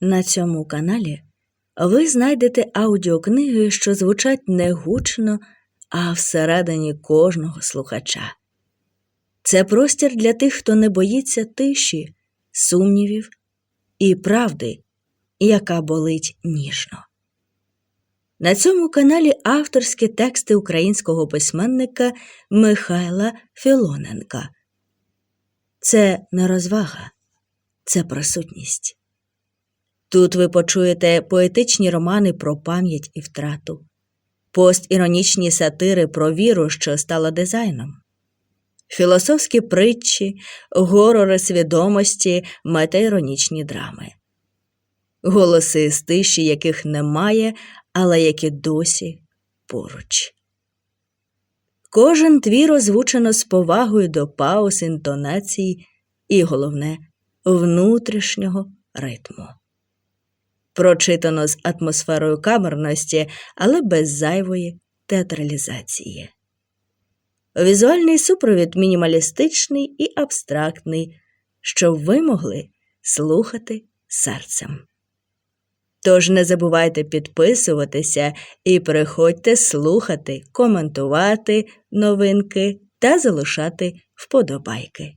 На цьому каналі ви знайдете аудіокниги, що звучать не гучно, а всередині кожного слухача. Це простір для тих, хто не боїться тиші, сумнівів і правди, яка болить ніжно. На цьому каналі авторські тексти українського письменника Михайла Філоненка. Це не розвага, це присутність. Тут ви почуєте поетичні романи про пам'ять і втрату, постіронічні сатири про віру, що стала дизайном, філософські притчі, горори свідомості, метаіронічні драми, голоси з тиші, яких немає, але які досі поруч. Кожен твір озвучено з повагою до пауз, інтонацій і, головне, внутрішнього ритму. Прочитано з атмосферою камерності, але без зайвої театралізації. Візуальний супровід мінімалістичний і абстрактний, щоб ви могли слухати серцем. Тож не забувайте підписуватися і приходьте слухати, коментувати новинки та залишати вподобайки.